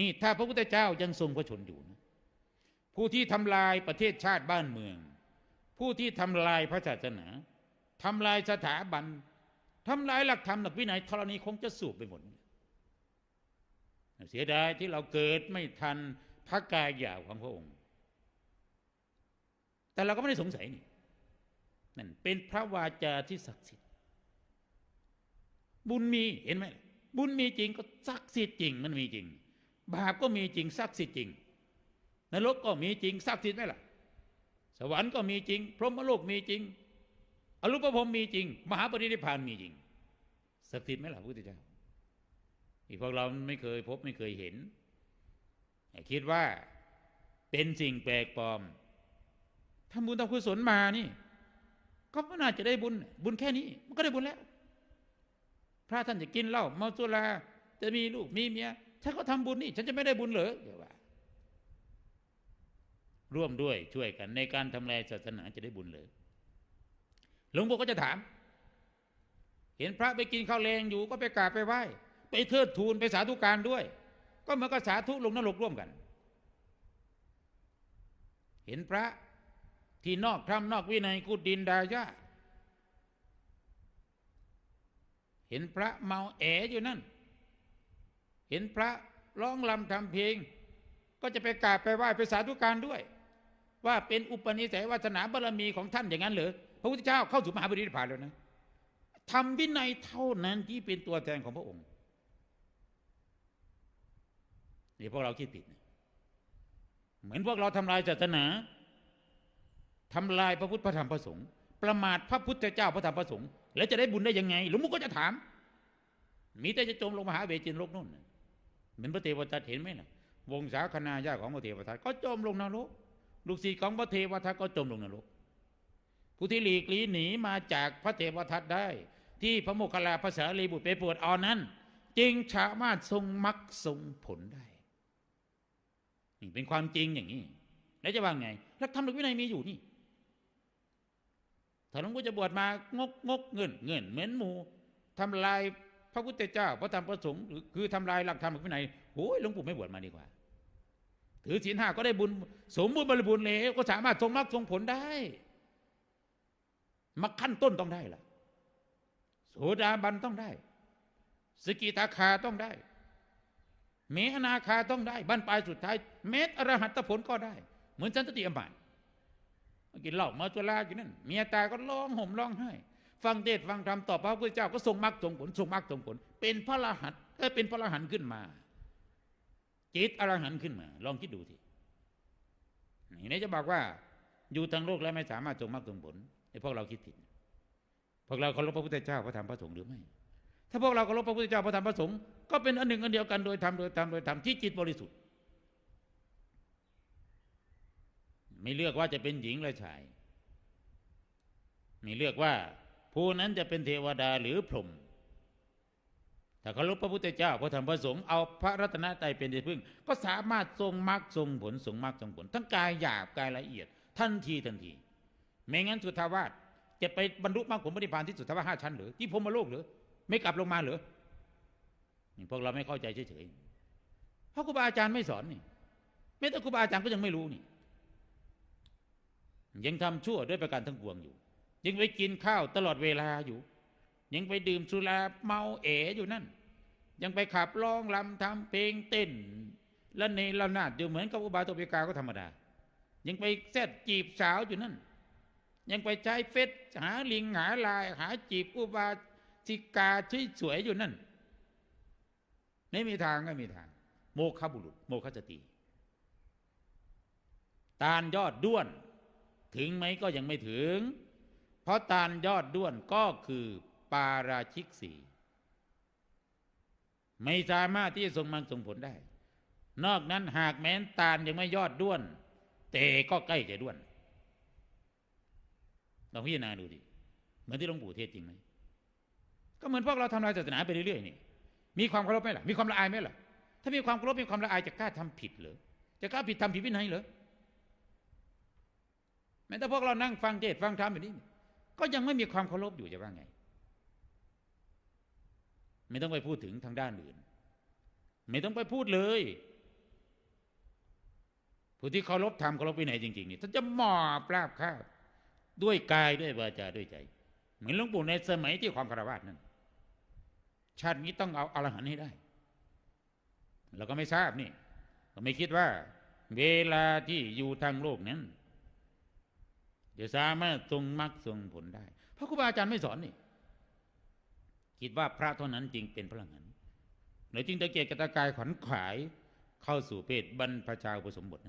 นี่ถ้าพระพุทธเจ้ายังทรงพระชนอยู่นะผู้ที่ทำลายประเทศชาติบ้านเมือง ผู้ที่ทำลายพระศาสนาทำลายสถาบันทำลายหลักธรรมหลักวินัยธรณีคงจะสูบไปหมดเสียดายที่เราเกิดไม่ทันพระกายหยาบของพระองค์ แต่เราก็ไม่ได้สงสัยนี่นั่นเป็นพระวาจาที่ศักดิ์สิทธิ์ บุญมีเห็นไหมบุญมีจริงก็ศักดิ์สิทธิ์จริงมันมีจริง บาปก็มีจริงศักดิ์สิทธิ์จริง นรกก็มีจริงศักดิ์สิทธิ์ไหมล่ะ สวรรค์ก็มีจริง พรหมโลกมีจริง อรูปภพมีจริง มหาปรินิพานมีจริงศักดิ์สิทธิ์ไหมล่ะพระพุทธเจ้าที่พวกเราไม่เคยพบไม่เคยเห็น คิดว่าเป็นสิ่งแปลกปลอมทำบุญทำกุศลมานี่ ก็น่าจะได้บุญ บุญแค่นี้ มันก็ได้บุญแล้ว พระท่านจะกินเหล้าเมาสุราจะมีลูกมีเมีย ฉันก็ทำบุญนี่ฉันจะไม่ได้บุญเหรอเดี๋ยวว่าร่วมด้วยช่วยกัน ในการทำลายศาสนาจะได้บุญเลยหลวงพ่อก็จะถาม เห็นพระไปกินข้าวแรงอยู่ก็ไปกราบไปไหว้ ไปเทิดทูนไปสาธุการด้วย ก็เหมือนกับสาธุลงนรกร่วมกัน เห็นพระที่นอกธรรมนอกวินัยกุดินดายาเห็นพระเมาแออยู่นั่น เห็นพระร้องลำทำเพลง ก็จะไปกราบไปไหว้ไปสาธุการด้วย ว่าเป็นอุปนิสัยวาสนาบารมีของท่านอย่างนั้นเหรอพระพุทธเจ้าเข้าสู่มหาปรินิพพานแล้วนะทำวินัยเท่านั้นที่เป็นตัวแทนของพระองค์นี่พวกเราคิดผิดนะเหมือนพวกเราทำลายศาสนาทำลายพระพุทธพระธรรมพระสงฆ์ประมาทพระพุทธเจ้าพระธรรมพระสงฆ์แล้วจะได้บุญได้ยังไง หลวงปู่ก็จะถาม มีแต่จะจมลงมหาเวจินโลกนู่นเห มือนพระเทวทัตเห็นไหมล่ะ วงศาคณาญาของพระเทวทัตก็จมลงนรก ลูกศิษย์ของพระเทวทัตก็จมลงนรก ผู้ที่หลีกลีหนีมาจากพระเทวทัตได้ ที่พระโมคคัลลาภาษาลีบุตรไปปวดเอานั้น จึงสามารถทรงมรรคทรงผลได้นี่เป็นความจริงอย่างนี้ แล้วจะว่าไงหลักธรรมหลักวินัยมีอยู่นี่ถ้าหลวงพ่อจะบวชมางกงกเงินเงินเหมือนหมูทำลาย พระพุทธเจ้าพระธรรมพระสงฆ์คือทำลายหลักธรรมหลักวินัยโอ้ยหลวงปู่ไม่บวชมาดีกว่า ถือศีลห้าก็ได้บุญ สมบูรณ์บริบูรณ์แล้วก็สามารถทรงมรรคทรงผลได้มรรคขั้นต้นต้องได้ล่ะโสดาบันต้องได้ สกิทาคาต้องได้ เมอนาคาต้องได้บั้นปลายสุดท้าย เมตอรหัตผลก็ได้ เหมือนสันตติอมานกินเหล้ามาจุลากินนั่นเมียตายก็ร้องห่มร้องไห้ ฟังเทศฟังธรรมต่อพระพุทธเจ้าก็ทรงมรรคทรงผลทรงมรรคทรงผล เป็นพระอรหันต์ก็เป็นพระอรหันต์ขึ้นมา จิตอรหันต์ขึ้นมา ลองคิดดูทีนี่จะบอกว่า อยู่ทางโลกแล้วไม่สามารถทรงมรรคทรงผลไอ้พวกเราคิดผิดพวกเราเคารพพระพุทธเจ้าพระธรรมพระสงฆ์หรือไม่ ถ้าพวกเราเคารพพระพุทธเจ้าพระธรรมพระสงฆ์ก็เป็นอันหนึ่งอันเดียวกันโดยธรรมโดยธรรมโดยธรรมที่จิตบริสุทธิ์ ไม่เลือกว่าจะเป็นหญิงหรือชาย ไม่เลือกว่า ผู้นั้นจะเป็นเทวดาหรือพรหมถ้าเคารพพระพุทธเจ้าพระธรรมพระสงฆ์เอาพระรัตนตรัยเป็นที่พึ่ง ก็สามารถทรงมรรคทรงผลทรงมรรคทรงผล ทั้งกายหยาบกายละเอียดทันทีทันทีไม่งั้นสุทธาวาสจะไปบรรลุมรรคผลปฏิพานที่สุทธาวาสห้าชั้นหรือที่พรมโลกหรือไม่กลับลงมาหรือพวกเราไม่เข้าใจเฉยๆเพราะครูบาอาจารย์ไม่สอนนี่แม้แต่ครูบาอาจารย์ก็ยังไม่รู้นี่ ยังทำชั่วด้วยประการทั้งปวงอยู่ ยังไปกินข้าวตลอดเวลาอยู่ ยังไปดื่มสุราเมาเอ๋อยู่นั่น ยังไปขับร้องลำทำเพลงเต้นและเนรนาดอยู่เหมือนกับอุบาสกกาก็ธรรมดา ยังไปแซดจีบสาวอยู่นั่น ยังไปใช้เฟซหาลิงหาลาย หาจีบอุบาสิกาที่สวยอยู่นั่น ไม่มีทางไม่มีทาง โมฆะบุรุษ โมฆะสติตาลยอดด้วน ถึงไหมก็ยังไม่ถึง เพราะตาลยอดด้วนก็คือปาราชิกสีไม่สามารถที่จะส่งมันส่งผลได้ นอกนั้นหากแม้นตาลยังไม่ยอดด้วน แต่ก็ใกล้จะด้วนลองพิจารณาดูดิเหมือนที่หลวงปู่เทศจริงไหมก็เหมือนพวกเราทำลายศาสนาไปเรื่อยๆนี่ มีความเคารพไหมล่ะ มีความละอายไหมล่ะ ถ้ามีความเคารพมีความละอายจะกล้าทำผิดเหรอ จะกล้าผิดทำผิดวินัยเหรอแม้แต่พวกเรานั่งฟังเทศฟังธรรมแบบนี้ ก็ยังไม่มีความเคารพอยู่จะว่าไง ไม่ต้องไปพูดถึงทางด้านอื่น ไม่ต้องไปพูดเลยผู้ที่เคารพธรรมเคารพวินัยจริงๆนี่ท่านจะหมอบราบคาบด้วยกายด้วยวาจาด้วยใจ เหมือนหลวงปู่ในสมัยที่ความคารวะนั่นชาตินี้ต้องเอาอรหันต์ให้ได้เราก็ไม่ทราบนี่เราไม่คิดว่า เวลาที่อยู่ทางโลกนั้น จะสามารถทรงมรรคทรงผลได้ เพราะครูบาอาจารย์ไม่สอนนี่ คิดว่าพระเท่านั้นจริงเป็นพระอรหันต์เลยจึงตะเกียกตะกายขวัญขวายเข้าสู่เพศบรรพชาอุปสมบท